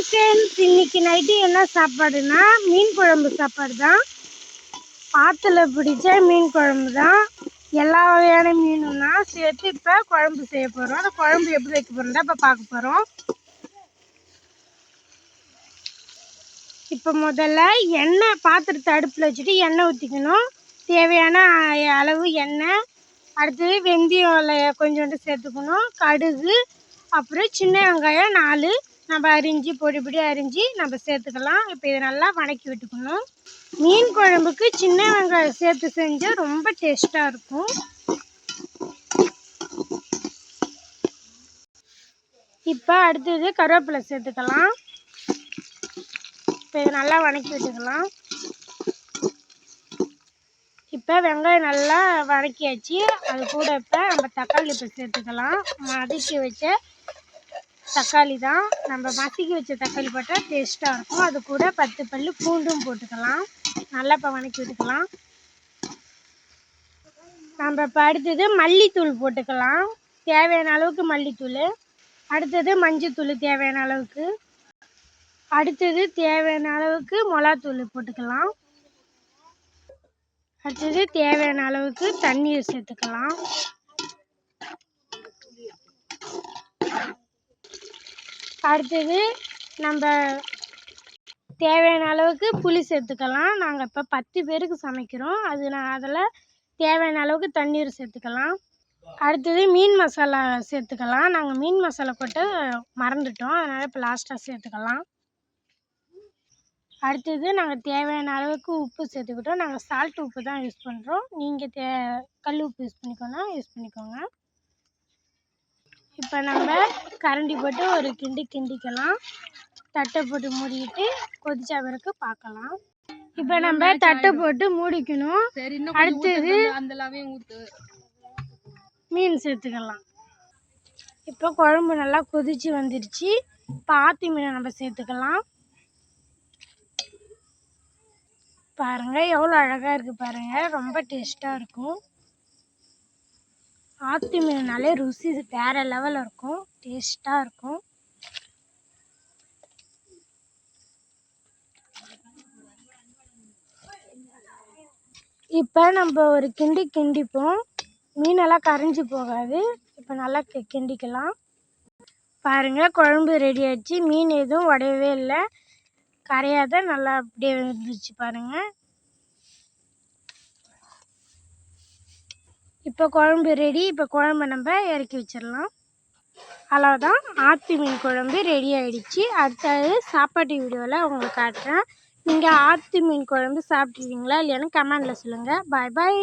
Hi friends இன்னைக்கு night என்ன சாப்பாடுனா மீன் குழம்பு சாப்பாடு தான். ஆற்றுல பிடிச்ச மீன் குழம்பு தான். எல்லா வகையான மீனும்னா சேர்த்து இப்போ குழம்பு செய்ய போகிறோம் அந்த குழம்பு எப்படி வைக்க போகிறோம் இப்போ பார்க்க போகிறோம் இப்போ முதல்ல எண்ணெய் பாத்திரத்தை அடுப்பில் வச்சுட்டு எண்ணெய் ஊற்றிக்கணும் தேவையான அளவு எண்ணெய். அடுத்தது வெந்தயம் கொஞ்சோண்டு சேர்த்துக்கணும். கடுகு அப்புறம் சின்ன வெங்காயம் நாலு. நம்ம அரிஞ்சு பொடி பொடி அரிஞ்சு நம்ம சேர்த்துக்கலாம். இப்போ இதை நல்லா வதக்கி விட்டுக்கணும். மீன் குழம்புக்கு சின்ன வெங்காயம் சேர்த்து செஞ்சால் ரொம்ப டேஸ்ட்டாக இருக்கும். இப்போ அடுத்தது கருவேப்பிலை சேர்த்துக்கலாம். இப்போ இதை நல்லா வதக்கி விட்டுக்கலாம். இப்போ வெங்காயம் நல்லா வணக்கியாச்சு. அது கூட இப்போ நம்ம தக்காளி இப்போ சேர்த்துக்கலாம். மதக்கி வச்ச தக்காளி தான் நம்ம மசிக்கி வச்ச தக்காளி போட்டால் டேஸ்ட்டாக இருக்கும். அது கூட பத்து பல் பூண்டும் போட்டுக்கலாம். நல்லா இப்போ வணக்கி விட்டுக்கலாம். நம்ம இப்போ அடுத்தது மல்லித்தூள் போட்டுக்கலாம். தேவையான அளவுக்கு மல்லித்தூள். அடுத்தது மஞ்சத்தூள் தேவையான அளவுக்கு. அடுத்தது தேவையான அளவுக்கு மிளகாத்தூள் போட்டுக்கலாம். அடுத்தது தேவையான அளவுக்கு தண்ணீர் சேர்த்துக்கலாம். அடுத்தது நம்ம தேவையான அளவுக்கு புளி சேர்த்துக்கலாம். நாங்கள் இப்போ பத்து பேருக்கு சமைக்கிறோம். அது நான் அதில் தேவையான அளவுக்கு தண்ணீர் சேர்த்துக்கலாம். அடுத்தது மீன் மசாலா சேர்த்துக்கலாம். நாங்கள் மீன் மசாலா போட்டு மறந்துட்டோம். அதனால் இப்போ லாஸ்ட்டாக சேர்த்துக்கலாம். அடுத்தது நாங்கள் தேவையான அளவுக்கு உப்பு சேர்த்துக்கிட்டோம். நாங்கள் சால்ட் உப்பு தான் யூஸ் பண்ணுறோம் நீங்கள் தே கல் உப்பு யூஸ் பண்ணிக்கோன்னா யூஸ் பண்ணிக்கோங்க. இப்போ நம்ம கரண்டி போட்டு ஒரு கிண்டி கிண்டிக்கலாம். தட்டை போட்டு மூடிட்டு கொதிச்ச பிறகு பார்க்கலாம். இப்போ நம்ம தட்டை போட்டு மூடிக்கணும். அடுத்தது மீன் சேர்த்துக்கலாம். இப்போ குழம்பு நல்லா கொதிச்சு வந்துருச்சு. இப்போ ஆத்தி மீனை நம்ம சேர்த்துக்கலாம். பாருங்க எவ்வளோ அழகாக இருக்குது பாருங்க. ரொம்ப டேஸ்ட்டாக இருக்கும். ஆத்தி மீனாலே ருசி வேறு லெவலில் இருக்கும். டேஸ்ட்டாக இருக்கும். இப்போ நம்ம ஒரு கிண்டி கிண்டிப்போம். மீனெல்லாம் கரைஞ்சி போகாது. இப்போ நல்லா கி கிண்டிக்கலாம். பாருங்கள் குழம்பு ரெடி ஆயிடுச்சு. மீன் எதுவும் உடையவே இல்லை. கரையாத நல்லா அப்படியே இருந்துச்சு பாருங்கள் இப்போ குழம்பு ரெடி இப்போ குழம்பு நம்ம இறக்கி வச்சிடலாம். அவ்வளோதான் ஆத்து மீன் குழம்பு ரெடி ஆயிடுச்சு. அடுத்தது சாப்பாட்டு வீடியோவில் உங்களுக்கு காட்டுறேன். நீங்கள் ஆத்து மீன் குழம்பு சாப்பிட்ருக்கீங்களா இல்லைன்னு கமெண்டில் சொல்லுங்கள் பாய் பாய்